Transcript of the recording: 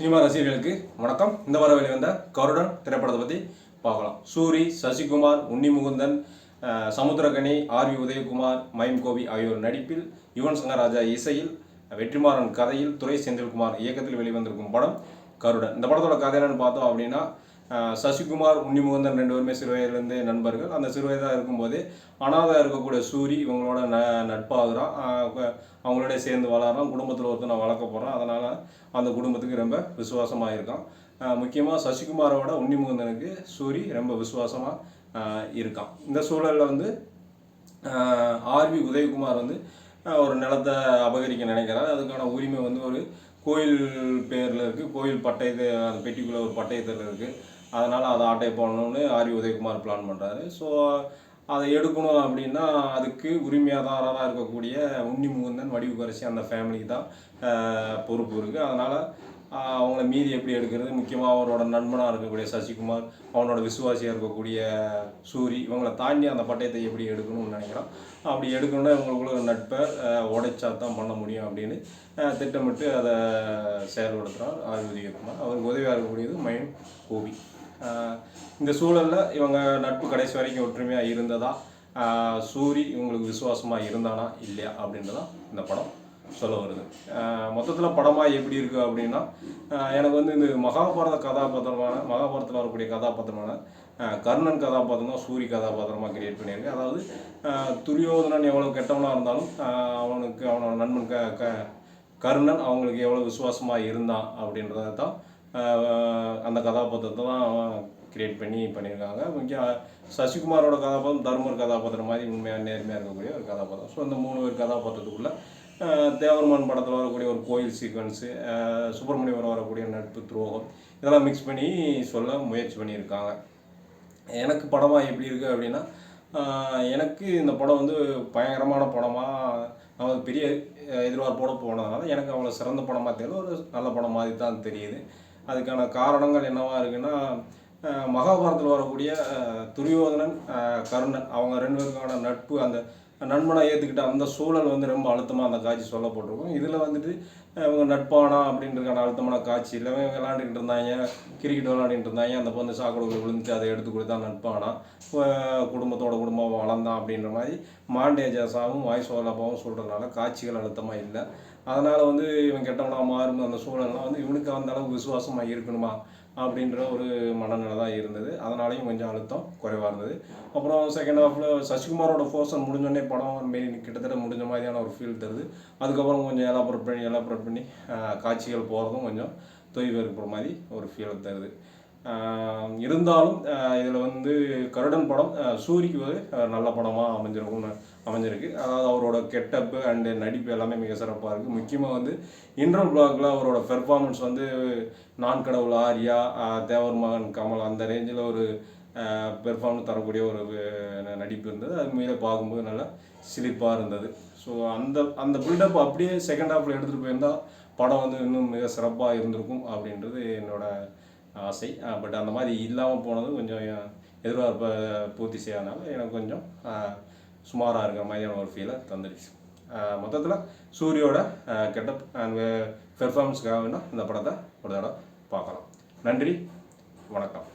Cinema ரசிகர்களுக்கு வணக்கம். இந்த வாரம் வெளிவந்த கருடன் திரைப்படத்தை பற்றி பார்க்கலாம். சூரி சசிகுமார் உன்னி முகுந்தன் சமுத்திரகனி ஆர் வி உதயகுமார் மயம் கோவி ஆகியோர் நடிப்பில் யுவன் சங்கர் ராஜா இசையில் வெற்றிமாறன் கதையில் துரை செந்தில்குமார் இயக்கத்தில் வெளிவந்திருக்கும் படம் கருடன். இந்த படத்தோட கதை என்னன்னு பார்த்தோம் அப்படின்னா சசிகுமார் உன்னிமுகந்தன் ரெண்டு பேருமே சிறு நண்பர்கள். அந்த சிறு வயதாக இருக்கும்போதே அனாதை இருக்கக்கூடிய சூரி இவங்களோட ந நட்பாகிறான் அவங்களோட சேர்ந்து வளர்கிறான் குடும்பத்தில் ஒருத்தனை வளர்க்க போகிறான் அதனால் அந்த குடும்பத்துக்கு ரொம்ப விசுவாசமாக இருக்கான். முக்கியமாக சசிகுமாரோட உன்னிமுகந்தனுக்கு சூரி ரொம்ப விசுவாசமாக இருக்கான். இந்த சூழலில் வந்து ஆர்வி உதயகுமார் வந்து ஒரு நிலத்தை அபகரிக்க நினைக்கிறார். அதுக்கான உரிமை வந்து ஒரு கோயில் பேரில் இருக்குது கோயில் பட்டயத்தை அந்த பெட்டிக்குள்ளே ஒரு பட்டயத்தில் இருக்குது அதனால் அதை ஆட்டை போடணும்னு ஆர்வி உதயகுமார் பிளான் பண்ணுறாரு ஸோ அதை எடுக்கணும் அப்படின்னா அதுக்கு உரிமையாதாரராக இருக்கக்கூடிய உன்னி முகுந்தன் வடிவுக்கரசி அந்த ஃபேமிலிக்கு தான் பொறுப்பு இருக்குது அதனால் அவங்கள மீதி எப்படி எடுக்கிறது? முக்கியமாக அவரோட நண்பனாக இருக்கக்கூடிய சசிகுமார் அவனோட விசுவாசியாக இருக்கக்கூடிய சூரி இவங்களை தாண்டி அந்த பட்டயத்தை எப்படி எடுக்கணும்னு நினைக்கிறான் அப்படி எடுக்கணும்னா இவங்களுக்குள்ள ஒரு நட்பை உடைச்சா தான் பண்ண முடியும் அப்படின்னு திட்டமிட்டு அதை செயல்படுத்துகிறார் ஆர் உதயகுமார். அவருக்கு உதவியாக இருக்கக்கூடியது மயன் கோபி. இந்த சூழலில் இவங்க நட்பு கடைசி வரைக்கும் ஒற்றுமையாக இருந்ததா? சூரி இவங்களுக்கு விசுவாசமாக இருந்தானா? இல்லையா? அப்படின்றதான் இந்த படம் சொல்ல வருது. மொத்தத்தில் படமாக எப்படி இருக்குது அப்படின்னா எனக்கு வந்து இந்த மகாபாரத கதாபாத்திரமான மகாபாரதத்தில் வரக்கூடிய கதாபாத்திரமான கர்ணன் கதாபாத்திரம் தான் சூரி கதாபாத்திரமாக கிரியேட் பண்ணியிருக்கு. அதாவது துரியோதனன் எவ்வளோ கெட்டவனாக இருந்தாலும் அவனுக்கு அவனோட நண்பன் க க கர்ணன் அவங்களுக்கு எவ்வளோ விசுவாசமாக இருந்தான் அப்படின்றத தான் அந்த கதாபாத்திரத்தை தான் கிரியேட் பண்ணி பண்ணியிருக்காங்க. முக்கிய சசிகுமாரோட கதாபாத்திரம் தர்மர் கதாபாத்திரம் மாதிரி உண்மையாக நேர்மையாக இருக்கக்கூடிய ஒரு கதாபாத்திரம். ஸோ இந்த மூணு பேர் கதாபாத்திரத்துக்குள்ள தேவர்மான் படத்தில் வரக்கூடிய ஒரு கோயில் சீக்வன்ஸு சுப்பிரமணியம் வரக்கூடிய நட்பு துரோகம் இதெல்லாம் மிக்ஸ் பண்ணி சொல்ல முயற்சி பண்ணியிருக்காங்க. எனக்கு படமாக எப்படி இருக்குது அப்படின்னா எனக்கு இந்த படம் வந்து பயங்கரமான படமாக நான் ஒரு பெரிய எதிர்பார்ப்போடு போனதுனால எனக்கு அவ்வளோ சிறந்த படமாக தெரியல. ஒரு நல்ல படம் மாதிரி தான் தெரியுது. அதுக்கான காரணங்கள் என்னவா இருக்குன்னா மகாபாரதத்தில் வரக்கூடிய துரியோதனன் கர்ணன் அவங்க ரெண்டு பேருக்கான நட்பு அந்த நண்பனாக ஏற்றுக்கிட்ட அந்த சூழல் வந்து ரொம்ப அழுத்தமாக அந்த காட்சி சொல்லப்பட்டிருக்கும். இதில் வந்துட்டு இவங்க நட்பானா அப்படின்றதுக்கான அழுத்தமான காட்சி இல்லை. இவங்க விளாண்டுக்கிட்டு இருந்தாங்க கிரிக்கெட் விளாண்டுட்டு இருந்தாங்க அந்த பொண்ணு சாக்கடைக்குள்ள விழுந்துட்டு அதை எடுத்து கொடுத்தா நட்பானா குடும்பத்தோட குடும்பம் வளர்ந்தான் அப்படின்ற மாதிரி மாண்டேஜாஸாகவும் வாய்ஸ் ஓலாப்பாவும் சொல்கிறதுனால காட்சிகள் அழுத்தமாக இல்லை. அதனால் வந்து இவன் கெட்டவனாக மாறும் அந்த சூழல்லாம் வந்து இவனுக்கு அந்த அளவுக்கு விசுவாசமாக இருக்கணுமா? அப்படின்ற ஒரு மனநிலை தான் இருந்தது. அதனாலையும் கொஞ்சம் அழுத்தம் குறைவாக இருந்தது. அப்புறம் செகண்ட் ஹாஃபில் சசிகுமாரோட போர்ஷன் முடிஞ்சோடனே படம் மெயின் கிட்டத்தட்ட முடிஞ்ச மாதிரியான ஒரு ஃபீல் தருது. அதுக்கப்புறம் கொஞ்சம் எலாபரேட் பண்ணி எலாபரேட் பண்ணி காட்சிகள் போகிறதும் கொஞ்சம் தொய்வு இருக்கிற மாதிரி ஒரு ஃபீல் தருது. இருந்தாலும் இதில் வந்து கருடன் படம் சூரிக்கு ஒரு நல்ல படமாக அமைஞ்சிருக்கும் அமைஞ்சிருக்கு. அதாவது அவரோட கெட்டப்பு அண்டு நடிப்பு எல்லாமே மிக சிறப்பாக இருக்குது முக்கியமாக வந்து இன்டர் பிளாக்ல அவரோட பெர்ஃபார்மன்ஸ் வந்து நான் கடவுள் ஆர்யா தேவர் மகன் கமல் அந்த ரேஞ்சில் ஒரு பெர்ஃபார்மன்ஸ் தரக்கூடிய ஒரு நடிப்பு இருந்தது. அது மேலே பார்க்கும்போது நல்லா சிலிப்பாக இருந்தது. ஸோ அந்த அந்த பில்டப் அப்படியே செகண்ட் ஹாஃபில் எடுத்துகிட்டு போயிருந்தால் படம் வந்து இன்னும் மிக சிறப்பாக இருந்திருக்கும் அப்படின்றது என்னோட ஆசை. பட் அந்த மாதிரி இல்லாமல் போனது கொஞ்சம் எதிர்பார்ப்பை பூர்த்தி செய்யாதனால எனக்கு கொஞ்சம் சுமாராக இருக்கிற மாதிரியான ஒரு ஃபீலை தந்துடுச்சு மொத்தத்தில் சூரியோட கெட்டப் அண்ட் பெர்ஃபார்மன்ஸ்க்காக வேணால் இந்த படத்தை ஒரு தடவை பார்க்கலாம். நன்றி வணக்கம்.